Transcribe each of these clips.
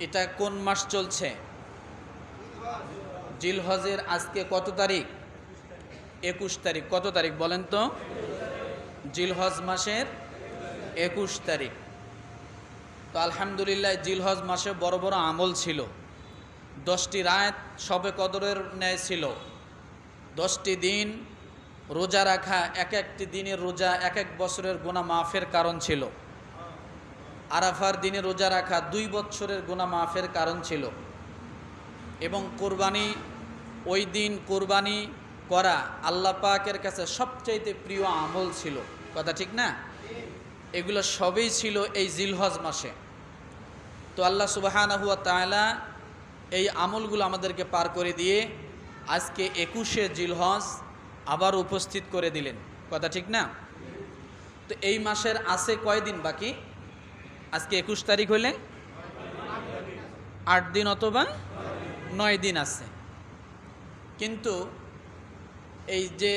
এটা কোন মাস চলছে? জিলহজের আজকে কত তারিখ? একুশ তারিখ। কত তারিখ বলেন তো? জিলহজ মাসের একুশ তারিখ। তো আলহামদুলিল্লাহ জিলহজ মাসে বড় বড় আমল ছিল। দশটি রাত সবে কদরের ন্যায় ছিল। দশটি দিন রোজা রাখা, এক একটি দিনের রোজা, এক এক বছরের গোনা মাফের কারণ ছিল। আরাফার দিনে রোজা রাখা দুই বছরের গোনা মাফের কারণ ছিল। এবং কোরবানি, ওই দিন কোরবানি করা আল্লাহ পাকের কাছে সবচাইতে প্রিয় আমল ছিল। কথা ঠিক না? এগুলো সবই ছিল এই জিলহজ মাসে। তো আল্লাহ সুবাহানা হুয়া তাআলা এই আমলগুলো আমাদেরকে পার করে দিয়ে আজকে একুশে জিলহজ আবার উপস্থিত করে দিলেন। কথা ঠিক না? তো এই মাসের আছে কয়দিন বাকি? আজকে একুশ তারিখ হলে আট দিন অথবা নয় দিন আছে। কিন্তু এই যে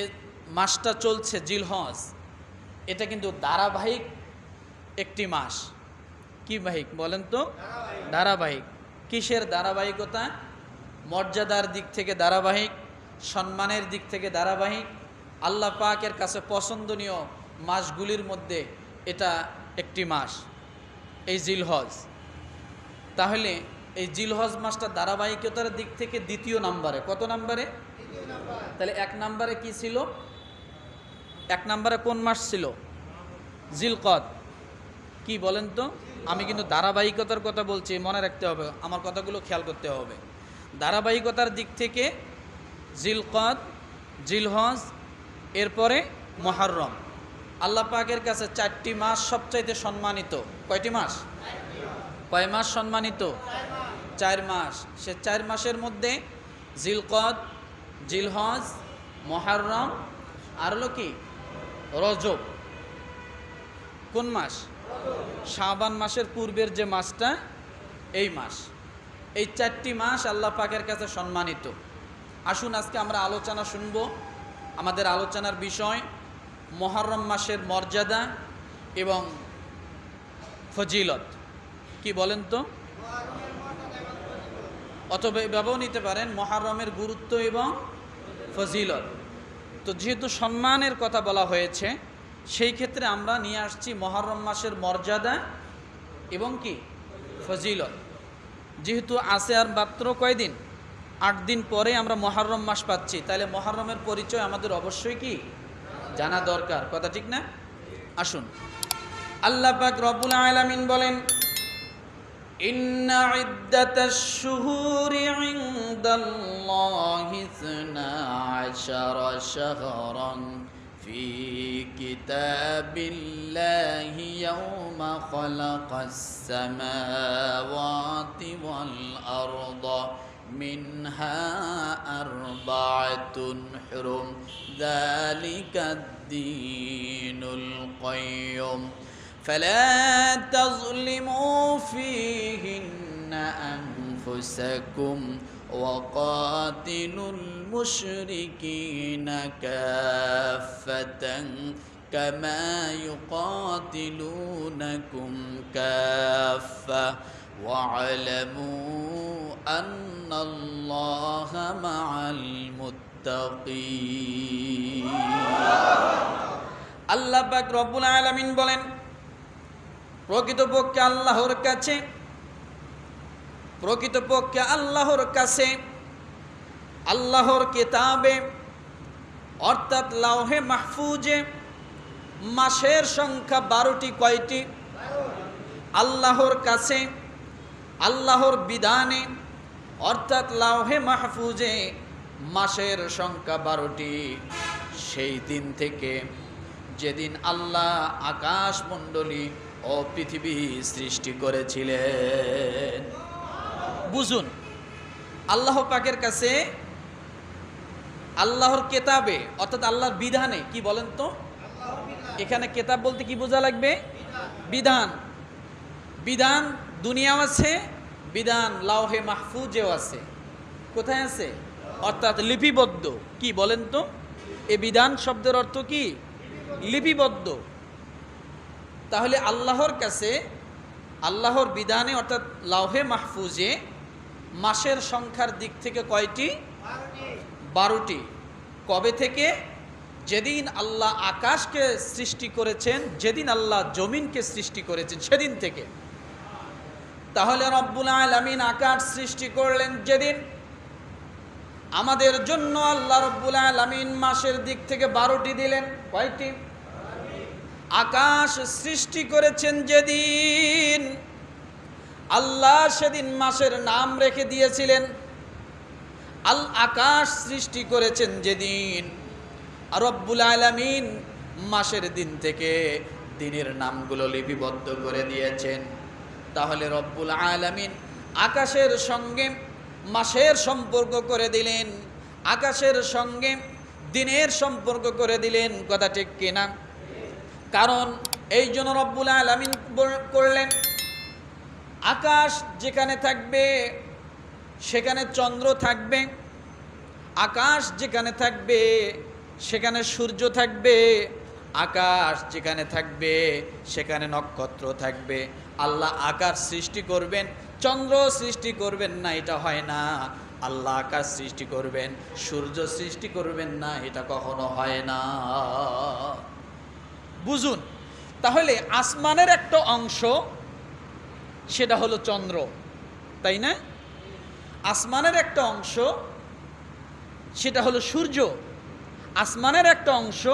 মাসটা চলছে জিলহজ এটা কিন্তু ধারাবাহিক একটি মাস। কি বাহিক বলেন তো? ধারাবাহিক। কিসের ধারাবাহিকতা? মর্যাদার দিক থেকে ধারাবাহিক, সম্মানের দিক থেকে ধারাবাহিক। আল্লাহ পাকের কাছে পছন্দনীয় মাসগুলির মধ্যে এটা একটি মাস। এই জিলহজ। তাহলে এই জিলহজ মাসটা ধারাবাহিকতার দিক থেকে দ্বিতীয় নাম্বারে। কত নাম্বারে? তাহলে এক নাম্বারে কি ছিল? এক নাম্বারে কোন মাস ছিল? জিলকদ। কি বলেন তো? আমি কিন্তু ধারাবাহিকতার কথা বলছি, মনে রাখতে হবে, আমার কথাগুলো খেয়াল করতে হবে। ধারাবাহিকতার দিক থেকে জিলকদ, জিলহজ, এরপরে মহারম। আল্লাহ পাকের কাছে চারটি মাস সবচাইতে সম্মানিত। কয়টি মাস? কয় মাস সম্মানিত? চার মাস। সে চার মাসের মধ্যে জিলকদ, জিলহজ, মহারম, আর হলো কি? রজব। কোন মাস? শাবান মাসের পূর্বের যে মাসটা, এই মাস। এই চারটি মাস আল্লাহ পাকের কাছে সম্মানিত। আসুন আজকে আমরা আলোচনা শুনব। আমাদের আলোচনার বিষয় মহরম মাসের মর্যাদা এবং ফজিলত। কি বলেন তো? অথবা এভাবেও নিতে পারেন, মহারমের গুরুত্ব এবং ফজিলত। তো যেহেতু সম্মানের কথা বলা হয়েছে, সেই ক্ষেত্রে আমরা নিয়ে আসছি মহরম মাসের মর্যাদা এবং কি? ফজিলত। যেহেতু আছে আর মাত্র কয়দিন? আট দিন পরে আমরা মহরম মাস পাচ্ছি। তাহলে মহরমের পরিচয় আমাদের অবশ্যই কি? জানা দরকার কথা ঠিক না আসুন আল্লাহ পাক রব্বুল আলামিন বলেন إن عدة الشهور عند الله اثنا عشر شهرا في كتاب الله يوم خلق السماوات والأرض منها أربعة حرم ذلك الدين القيم. فلا تظلموا فيهن أنفسكم وقاتلوا المشركين كافة كما يقاتلونكم كافة. واعلموا أن الله مع المتقين আল্লাহ পাক রব্বুল আলামিন বলেন প্রকৃতপক্ষে আল্লাহর কাছে প্রকৃতপক্ষে আল্লাহর কাছে আল্লাহর কিতাবে অর্থাৎ লাউহে মাহফুজে মাসের সংখ্যা বারোটি কয়টি আল্লাহর কাছে আল্লাহর বিধানে, অর্থাৎ লাউহে মাহফুজে মাসের সংখ্যা বারোটি। সেই দিন থেকে যেদিন আল্লাহ আকাশ মণ্ডলী ও পৃথিবী সৃষ্টি করেছিলেন। বুঝুন, আল্লাহ পাকের কাছে আল্লাহর কেতাবে, অর্থাৎ আল্লাহর বিধানে, কি বলেন তো? এখানে কেতাব বলতে কি বোঝা লাগবে? বিধান। বিধান দুনিয়াও আছে, বিধান লাউহে মাহফুজেও আছে। কোথায় আছে? অর্থাৎ লিপিবদ্ধ। কি বলেন তো? এ বিধান শব্দের অর্থ কি? লিপিবদ্ধ। তাহলে আল্লাহর কাছে, আল্লাহর বিধানে অর্থাৎ লাউহে মাহফুজে মাসের সংখ্যার দিক থেকে কয়টি? বারোটি। কবে থেকে? যেদিন আল্লাহ আকাশকে সৃষ্টি করেছেন, যেদিন আল্লাহ জমিনকে সৃষ্টি করেছেন, সেদিন থেকে। তাহলে রব্বুল আলামিন আকাশ সৃষ্টি করলেন যেদিন। আমাদের জন্য আল্লাহ রব্বুল আলামিন মাসের দিক থেকে বারোটি দিলেন। কয়টি? আকাশ সৃষ্টি করেছেন যেদিন। আল্লাহ সেদিন মাসের নাম রেখে দিয়েছিলেন। আল আকাশ সৃষ্টি করেছেন যেদিন। আর রব্বুল আলামিন মাসের দিন থেকে দিনের নামগুলো লিপিবদ্ধ করে দিয়েছেন। তাহলে রব্বুল আলামিন আকাশের সঙ্গে মাসের সম্পর্ক করে দিলেন। আকাশের সঙ্গে দিনের সম্পর্ক করে দিলেন। কথা ঠিক কিনা? কারণ এই জন্য রব্বুল আলামিন করলেন, আকাশ যেখানে থাকবে, সেখানে চন্দ্র থাকবে, আকাশ যেখানে থাকবে, সেখানে সূর্য থাকবে আকাশ যেখানে থাকবে, সেখানে নক্ষত্র থাকবে। আল্লাহ আকাশ সৃষ্টি করবেন, চন্দ্র সৃষ্টি করবেন না, এটা হয় না। আল্লাহ আকাশ সৃষ্টি করবেন, সূর্য সৃষ্টি করবেন না, এটা কখনো হয় না। বুঝুন, তাহলে আসমানের একটা অংশ, সেটা হলো চন্দ্র, তাই না? আসমানের একটা অংশ, সেটা হলো সূর্য। আসমানের একটা অংশ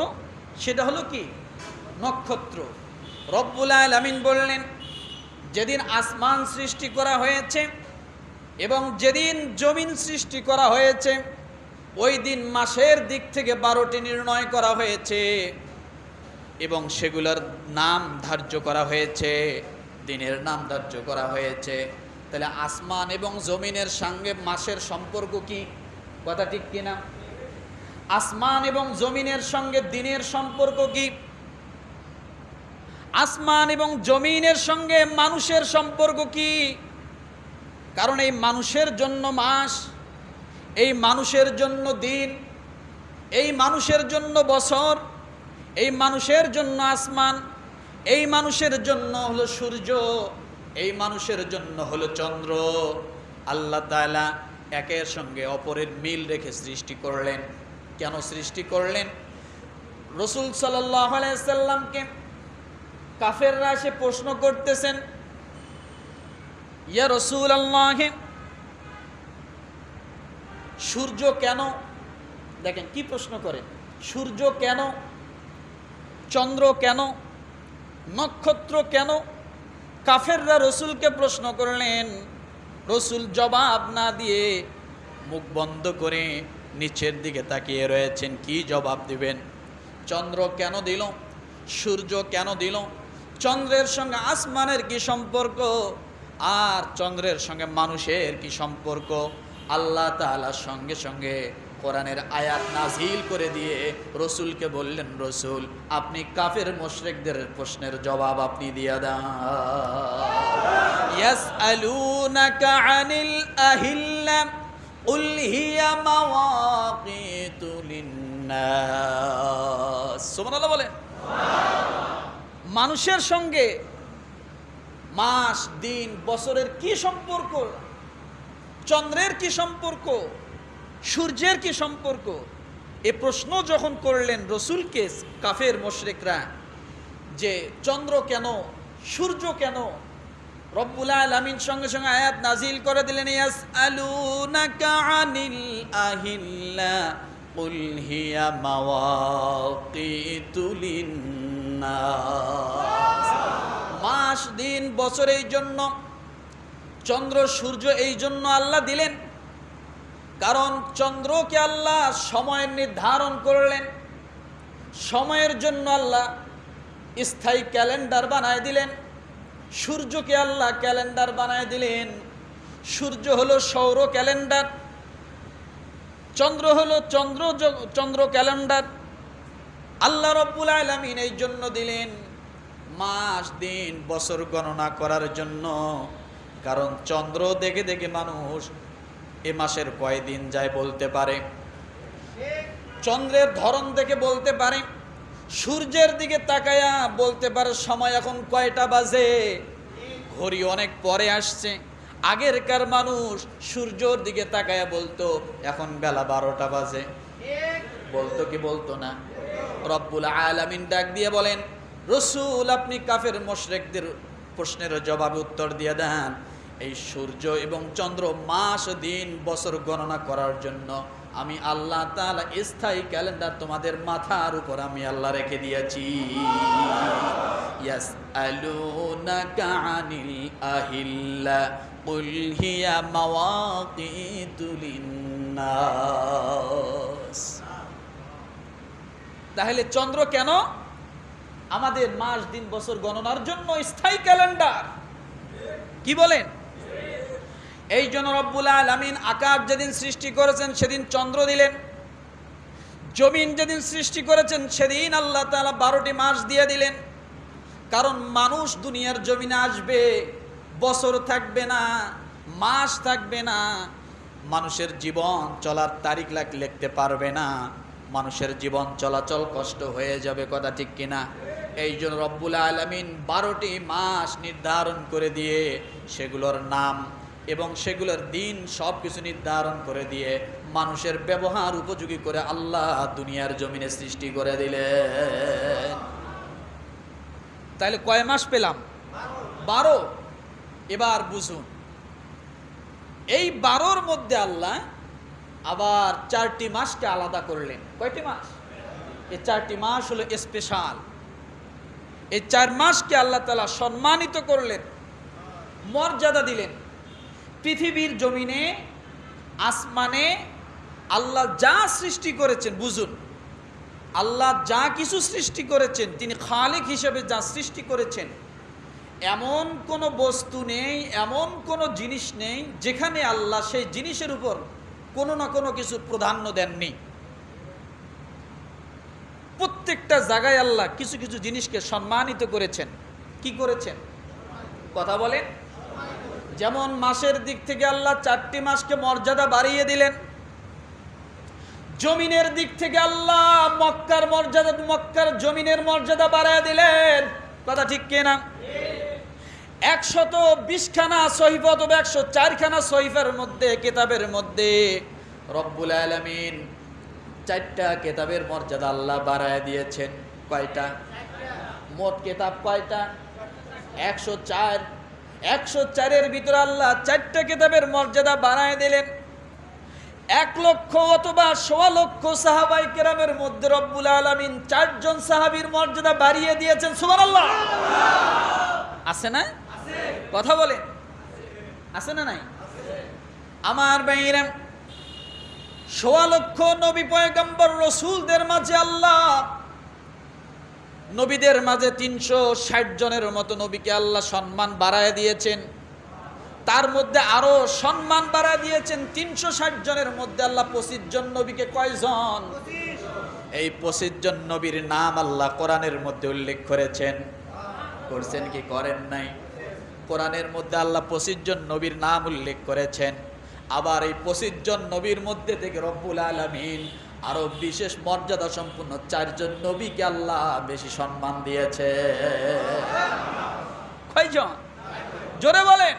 সেটা হলো কি? নক্ষত্র। রব্বুল আলামিন বললেন, যেদিন আসমান সৃষ্টি করা হয়েছে এবং যেদিন জমিন সৃষ্টি করা হয়েছে, ওই দিন মাসের দিক থেকে বারোটি নির্ণয় করা হয়েছে এবং সেগুলোর নাম ধার্য করা হয়েছে, দিনের নাম ধার্য করা হয়েছে। তাহলে আসমান এবং জমিনের সঙ্গে মাসের সম্পর্ক কি? কথা ঠিক কিনা? আসমান এবং জমিনের সঙ্গে দিনের সম্পর্ক কি? আসমান এবং জমিনের সঙ্গে মানুষের সম্পর্ক কি? কারণ এই মানুষের জন্য মাস, এই মানুষের জন্য দিন, এই মানুষের জন্য বছর, এই মানুষের জন্য আসমান, এই মানুষের জন্য হলো সূর্য, এই মানুষের জন্য হলো চন্দ্র। আল্লাহ তাআলা একের সঙ্গে অপরের মিল রেখে সৃষ্টি করলেন। কেন সৃষ্টি করলেন? রসুল সাল্লাহ আলাইসাল্লামকে কাফেররা এসে প্রশ্ন করতেছেন, ইয়া রসুল আল্লাহ সূর্য কেন দেখেন, কি প্রশ্ন করেন? সূর্য কেন, চন্দ্র কেন, নক্ষত্র কেন? কাফেররা রসুলকে প্রশ্ন করলেন, রসুল জবাব না দিয়ে মুখ বন্ধ করে নিচের দিকে তাকিয়ে রয়েছেন, কি জবাব দিবেন? চন্দ্র কেন দিল? সূর্য কেন দিল? চন্দ্রের সঙ্গে আসমানের কি সম্পর্ক? আর চন্দ্রের সঙ্গে মানুষের কি সম্পর্ক? আল্লাহ তাআলার সঙ্গে সঙ্গে কোরআনের আয়াত নাজিল করে দিয়ে রসুলকে বললেন, রসুল, আপনি কাফের মোশরেকদের প্রশ্নের জবাব আপনি দিয়ে দেন قل هي مواقيت للناس সুবহানাল্লাহ বলেন মানুষের সঙ্গে মাস দিন বছরের কি সম্পর্ক চন্দ্রের কি সম্পর্ক সূর্যের কি সম্পর্ক এ প্রশ্ন যখন করলেন রসুলকে কাফের মোশরেকরা যে চন্দ্র কেন সূর্য কেন রব্বুল আলামিন সঙ্গে সঙ্গে আয়াত নাজিল করে দিলেন ইয়াস আলুনাকা আনিল আহিল্লা, কুল হিয়া মাওয়াকিতু লিন্নাস। মাস, দিন, বছর এই জন্য, চন্দ্র, সূর্য এই জন্য আল্লাহ দিলেন। কারণ চন্দ্রকে আল্লাহ সময় নির্ধারণ করলেন। সময়ের জন্য আল্লাহ স্থায়ী ক্যালেন্ডার বানায় দিলেন। সূর্যকে আল্লাহ ক্যালেন্ডার বানায় দিলেন। সূর্য হলো সৌর ক্যালেন্ডার, চন্দ্র হলো চন্দ্র চন্দ্র ক্যালেন্ডার। আল্লাহ রব্বুল আলমিন এই জন্য দিলেন মাস, দিন, বছর গণনা করার জন্য। কারণ চন্দ্র দেখে দেখে মানুষ এ মাসের কয়দিন যায় বলতে পারে? চন্দ্রের ধরন দেখে বলতে পারে? সূর্যের দিকে তাকায়া বলতে পারে, সময় এখন কয়টা বাজে? ঘড়ি অনেক পরে আসছে। আগেরকার মানুষ সূর্যর দিকে তাকায়া বলতো, এখন বেলা বারোটা বাজে। বলতো কি বলতো না? রব্বুল আলামিন ডাক দিয়ে বলেন, রসুল, আপনি কাফের মোশরেকদের প্রশ্নের জবাবে উত্তর দিয়ে দেন। এই সূর্য এবং চন্দ্র মাস, দিন, বছর গণনা করার জন্য আমি আল্লাহ তালা স্থায়ী ক্যালেন্ডার তোমাদের মাথার উপর আমি আল্লাহ রেখে দিয়েছি। লিন্নাস তাহলে চন্দ্র কেন? আমাদের মাস, দিন, বছর গণনার জন্য স্থায়ী ক্যালেন্ডার। কি বলেন? এই জন্য রব্বুল আলামিন আকাশ যেদিন সৃষ্টি করেছেন, সেদিন চন্দ্র দিলেন। জমিন যেদিন সৃষ্টি করেছেন, সেদিন আল্লাহ তাআলা বারোটি মাস দিয়ে দিলেন। কারণ মানুষ দুনিয়ার জমিনে আসবে, বছর থাকবে না, মাস থাকবে না। মানুষের জীবন চলার তারিখ লাখ লিখতে পারবে না। মানুষের জীবন চলাচল কষ্ট হয়ে যাবে, কথা ঠিক কিনা? এই জন্য রব্বুল আলমিন বারোটি মাস নির্ধারণ করে দিয়ে সেগুলোর নাম এবং সেগুলোর দিন সব কিছু নির্ধারণ করে দিয়ে মানুষের ব্যবহার উপযোগী করে আল্লাহ দুনিয়ার জমিনে সৃষ্টি করে দিলেন। তাহলে কয় মাস পেলাম? বারো। এবার বুঝুন, এই বারোর মধ্যে আল্লাহ আবার চারটি মাসকে আলাদা করলেন। কয়টি মাস? এই চারটি মাস হলো স্পেশাল এই চার মাসকে আল্লাহ তালা সম্মানিত করলেন, মর্যাদা দিলেন। পৃথিবীর জমিনে, আসমানে আল্লাহ যা সৃষ্টি করেছেন, বুঝুন। আল্লাহ যা কিছু সৃষ্টি করেছেন, তিনি খালিক হিসেবে যা সৃষ্টি করেছেন, এমন কোনো বস্তু নেই, এমন কোনো জিনিস নেই, যেখানে আল্লাহ সেই জিনিসের উপর কোনো না কোনো কিছু প্রাধান্য দেননি। প্রত্যেকটা জায়গায় আল্লাহ কিছু কিছু জিনিসকে সম্মানিত করেছেন। কি করেছেন? কথা বলেন। যেমন মাসের দিক থেকে আল্লাহ চারটি মাসকে মর্যাদা বাড়িয়ে দিলেন। জমিনের দিক থেকে আল্লাহ মক্কার মর্যাদা, মক্কার জমিনের মর্যাদা বাড়ায় দিলেন। কথা ঠিক কিনা একশত বিশখানা সহিফ অথবা একশো চারখানা সহিফের মধ্যে, কেতাবের মধ্যে রব্বুল আলমিন চারটা কেতাবের মর্যাদা আল্লাহ বাড়ায় দিয়েছেন। কয়টা? মোট কেতাব কয়টা? একশো চার একশো চারের ভিতরে আল্লাহ চারটা কেতাবের মর্যাদা বাড়ায় দিলেন। এক লক্ষ অথবা সোয়া লক্ষ সাহাবাই কেরামের মধ্যে রব্বুল আলমিন চারজন সাহাবীর মর্যাদা বাড়িয়ে দিয়েছেন। সুমান আল্লাহ আছে না? কথা বলে আছে না নাই? আমার বাইরাম সোয়া লক্ষ নবী পয়গম্বর রসুলদের মাঝে আল্লাহ নবীদের মাঝে তিনশো ষাট জনের মতো নবীকে আল্লাহ সম্মান বাড়ায় দিয়েছেন। তার মধ্যে আরও সম্মান বাড়ায় দিয়েছেন তিনশো ষাট জনের মধ্যে আল্লাহ পঁচিশ জন নবীকে কয়জন? এই পঁচিশ জন নবীর নাম আল্লাহ কোরআনের মধ্যে উল্লেখ করেছেন। করছেন কি করেন নাই? কোরআনের মধ্যে আল্লাহ পঁচিশ জন নবীর নাম উল্লেখ করেছেন। আবার এই পঁচিশ জন নবীর মধ্যে থেকে রব্বুল আলমিন আরও বিশেষ মর্যাদা সম্পূর্ণ চারজন নবীকে আল্লাহ বেশি সম্মান দিয়েছে। জোরে বলেন।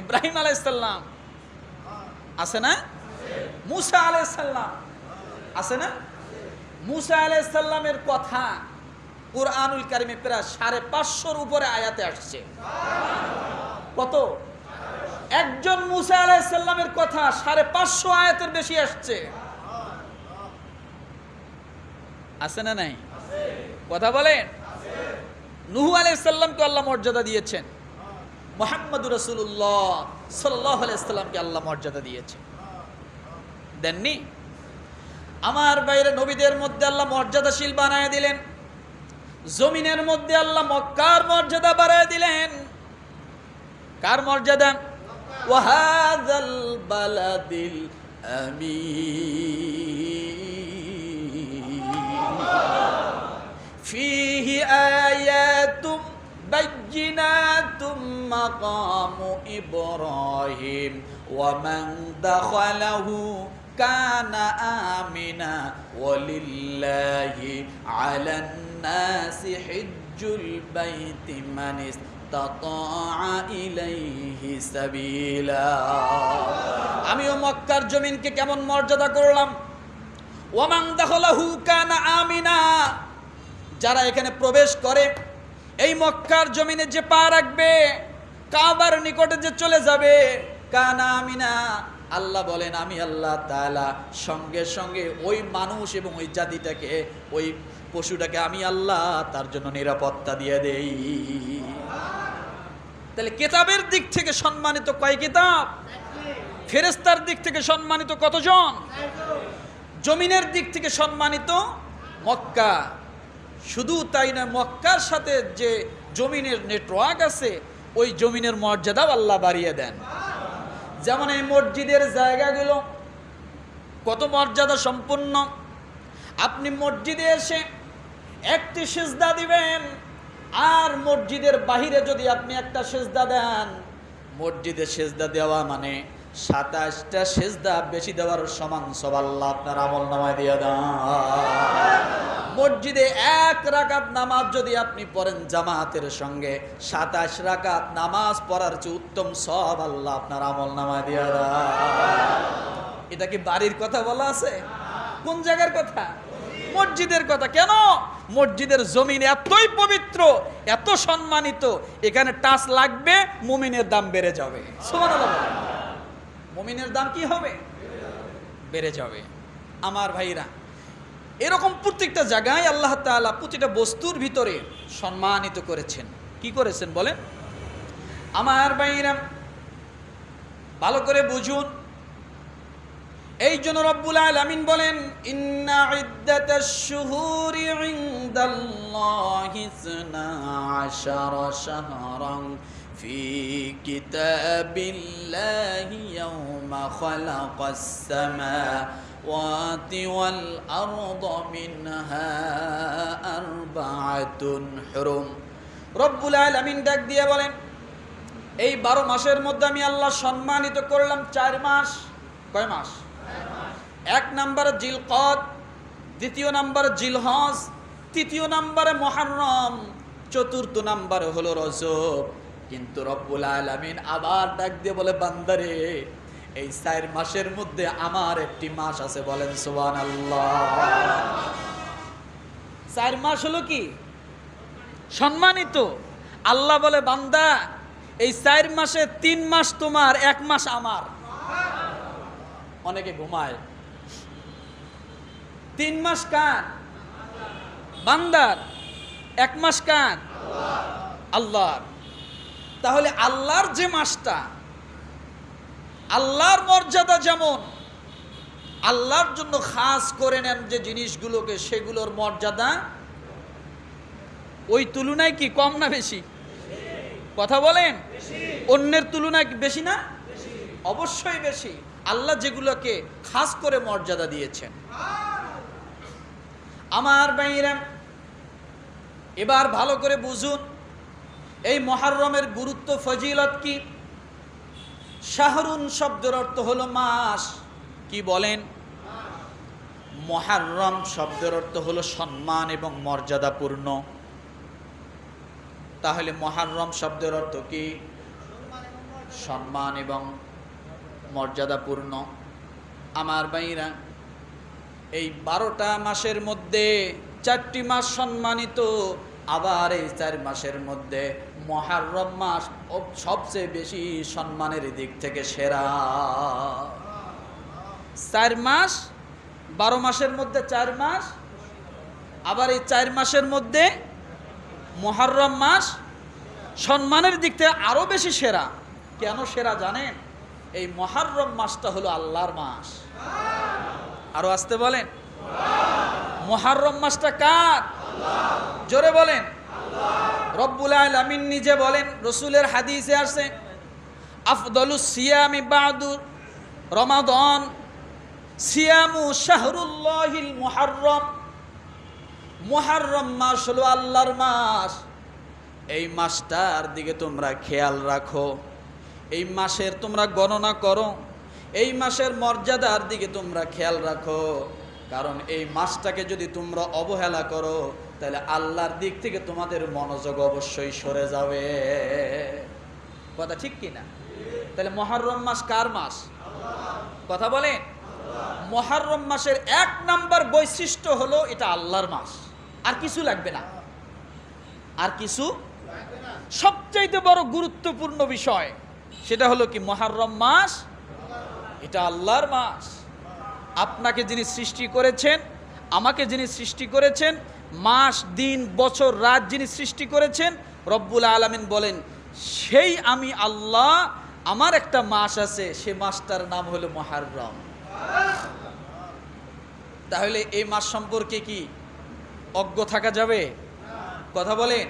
ইব্রাহিম আলাইসাল্লাম। আছে না? মুসা আলাইসাল্লাম। আছে না? মুসা আলাইসাল্লামের কথা কোরআনুল কারিমে প্রায় সাড়ে পাঁচশোর উপরে আয়াতে আসছে। কত? একজন মুসা আলাইসাল্লামের কথা সাড়ে পাঁচশো আয়াতের বেশি আসছে। আছে না নাই? কথা বলেন। নুহু আলাইসাল্লামকে আল্লাহ মর্যাদা দিয়েছেন। মোহাম্মদ রসুল্লাহ সাল্লাহ আলাইসাল্লামকে আল্লাহ মর্যাদা দিয়েছেন। দেননি? আমার বাইরে নবীদের মধ্যে আল্লাহ মর্যাদাশীল বানায় দিলেন। জমিনের মধ্যে আল্লাহ মক্কার মর্যাদা বাড়ায় দিলেন। কার মর্যাদা? ওয়াহাদাল বালাদিল আমিন। ফিহি আয়াতুম بينات مقام إبراهيم ومن دخله كان آمنا ولله على الناس حج البيت من استطاع إليه سبيلا আমিও মক্কার জমিনকে কেমন মর্যাদা করলাম কানা আমিনা। যারা এখানে প্রবেশ করে, এই মক্কার জমিনে যে পা রাখবে, কাবার নিকটে যে চলে যাবে, কানা আমিনা। আল্লাহ বলেন, আমি আল্লাহ তাআলা সঙ্গে সঙ্গে ওই মানুষ এবং ওই জাতিটাকে, ওই পশুটাকে আমি আল্লাহ তার জন্য নিরাপত্তা দিয়ে দেই। তাহলে কেতাবের দিক থেকে সম্মানিত কয় কিতাব? ফেরেস্তার দিক থেকে সম্মানিত কতজন? জমিনের দিক থেকে সম্মানিত মক্কা। শুধু তাই না মক্কার সাথে যে জমিনের নেটওয়ার্ক আছে, ওই জমিনের মর্যাদাও আল্লাহ বাড়িয়ে দেন। যেমন এই মসজিদের জায়গাগুলো কত মর্যাদা সম্পন্ন। আপনি মসজিদে এসে একটি সেজদা দিবেন, আর মসজিদের বাহিরে যদি আপনি একটা সেজদা দেন, মসজিদে সেজদা দেওয়া মানে সাতাশটা সেজদা বেশি দেওয়ার সমান সব আপনার আমল নামায় দিয়ে দেন মসজিদে এক রাকাত নামাজ যদি আপনি পড়েন জামাতের সঙ্গে, সাতাশ রাকাত নামাজ পড়ার চেয়ে উত্তম সব আল্লাহ আপনার আমল নামায় দিয়ে দেন এটা কি বাড়ির কথা বলা আছে? কোন জায়গার কথা? মসজিদের কথা। কেন? মসজিদের জমিন এতই পবিত্র, এত সম্মানিত, এখানে টাচ লাগবে, মুমিনের দাম বেড়ে যাবে। বলেন। মুমিনের দাম কি হবে? বেড়ে যাবে। আমার ভাইরা, এরকম প্রত্যেকটা জায়গায় আল্লাহ তাআলা প্রতিটা বস্তুর ভিতরে সম্মানিত করেছেন। কি করেছেন বলেন? আমার ভাইরা, ভালো করে বুঝুন। এই জন্য রব্বুল আলামিন বলেন, ইন্না ইদ্দাতাশ শুহুরি ইনদাল্লাহি ইসনা আশারা শাহরান ফি কিতাবিল্লাহি ইয়াওমা খালাকাস সামাওয়াতি ওয়াল আরদা মিনহা আরবাআতুন হুরুম রব্বুল আলামিন ডাক দিয়ে বলেন, এই বারো মাসের মধ্যে আমি আল্লাহ সম্মানিত করলাম চার মাস। কয় মাস? এক নম্বর জিলকদ, দ্বিতীয় নম্বর জিলহজ, তৃতীয় নম্বরে মহারম, চতুর্থ নম্বরে হলো রজব। কিন্তু রব্বুল আলামিন আবার ডাক দিয়ে বলে, বান্দারে, এই চার মাসের মধ্যে আমার একটি মাস আছে। বলেন সুবান চার মাস হলো কি? সম্মানিত। আল্লাহ বলে, বান্দা, এই চার মাসে তিন মাস তোমার, এক মাস আমার। অনেকে ঘুমায়। তিন মাস কান বান্দার। এক মাস কান আল্লাহর। তাহলে আল্লাহর যে মাসটা, আল্লাহর মর্যাদা যেমন, আল্লাহর জন্য খাস করে নেন যে জিনিসগুলোকে, সেগুলোর মর্যাদা, ওই তুলনায় কি কম না বেশি? কথা বলেন? অন্যের তুলনায় বেশি না? অবশ্যই বেশি। আল্লাহ যেগুলোকে খাস করে মর্যাদা দিয়েছেন। আমার বাইরা এবার ভালো করে বুঝুন। এই মহারমের গুরুত্ব, ফজিলত কি? শাহরুন শব্দের অর্থ হলো মাস। কি বলেন? মহারম শব্দের অর্থ হলো সম্মান এবং মর্যাদাপূর্ণ। তাহলে মহারম শব্দের অর্থ কি? সম্মান এবং মর্যাদাপূর্ণ। আমার বাইরা এই বারোটা মাসের মধ্যে চারটি মাস সম্মানিত আবার এই চার মাসের মধ্যে মহারম মাস সবচেয়ে বেশি সম্মানের দিক থেকে সেরা। চার মাস, বারো মাসের মধ্যে চার মাস, আবার এই চার মাসের মধ্যে মহারম মাস সম্মানের দিক থেকে আরও বেশি সেরা। কেন সেরা জানেন? এই মহারম মাসটা হলো আল্লাহর মাস। আরও আসতে বলেন। মহারম মাসটা কার? জোরে বলেন। রব্বুল আলামিন নিজে বলেন, রসুলের হাদিসে আসে, আফদলুস সিয়ামি বাদুর রমাদন, সিয়ামু শাহরুল্লাহিল মুহাররম। মুহাররম মাস হলো আল্লাহর মাস। এই মাসটার দিকে তোমরা খেয়াল রাখো। এই মাসের তোমরা গণনা করো। এই মাসের মর্যাদার দিকে তোমরা খেয়াল রাখো। কারণ এই মাসটাকে যদি তোমরা অবহেলা করো, তাহলে আল্লাহর দিক থেকে তোমাদের মনোযোগ অবশ্যই সরে যাবে। কথা ঠিক কি না তাহলে মহারম মাস কার মাস? কথা বলেন? মহারম মাসের এক নাম্বার বৈশিষ্ট্য হলো এটা আল্লাহর মাস। আর কিছু লাগবে না। আর কিছু সবচাইতে বড় গুরুত্বপূর্ণ বিষয়, সেটা হলো কি মহারম মাস? এটা আল্লাহর মাস। আপনাকে যিনি সৃষ্টি করেছেন, আমাকে যিনি সৃষ্টি করেছেন, মাস, দিন, বছর, রাত যিনি সৃষ্টি করেছেন, রব্বুল আলমিন বলেন, সেই আমি আল্লাহ, আমার একটা মাস আছে, সে মাসটার নাম হলো মহারম তাহলে এই মাস সম্পর্কে কি অজ্ঞ থাকা যাবে? কথা বলেন।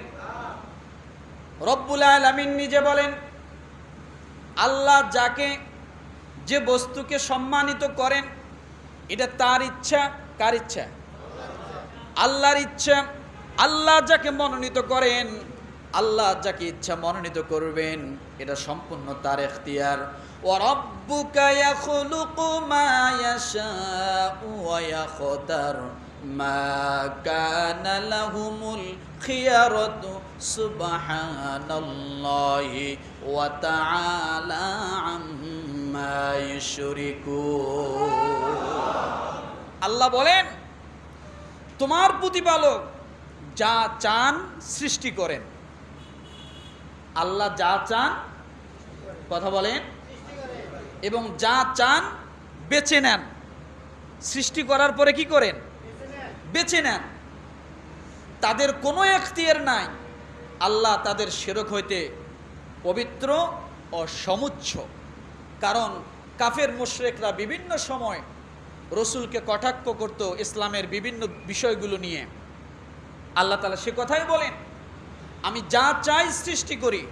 রব্বুল আলমিন নিজে বলেন, আল্লাহ যাকে যে বস্তুকে সম্মানিত করেন এটা তার ইচ্ছা কার ইচ্ছা আল্লাহর ইচ্ছা আল্লাহ যাকে মনোনীত করেন আল্লাহ যাকে ইচ্ছা মনোনীত করবেন এটা সম্পূর্ণ তার এখতিয়ার وَرَبُّكَ يَخْلُقُ مَا يَشَاءُ وَيَخْتَارُ مَا كَانَ لَهُمُ الْخِيَرَةُ سُبْحَانَ اللَّهِ وَتَعَالَى عَمَّا يُشْرِكُونَ আল্লাহ বলেন, তোমার প্রতিপালক যা চান সৃষ্টি করেন। আল্লাহ যা চান, কথা বলেন, এবং যা চান বেছে নেন। সৃষ্টি করার পরে কি করেন? বেছে নেন। তাদের কোনো এখতিয়ার নাই। আল্লাহ তাদের সেরক হইতে পবিত্র ও সমুচ্ছ কারণ কাফের মুশরেকরা বিভিন্ন সময় রসুলকে কটাক্ষ করত ইসলামের বিভিন্ন বিষয়গুলো নিয়ে। আল্লাহ তালা সে কথাই বলেন, আমি যা চাই সৃষ্টি করি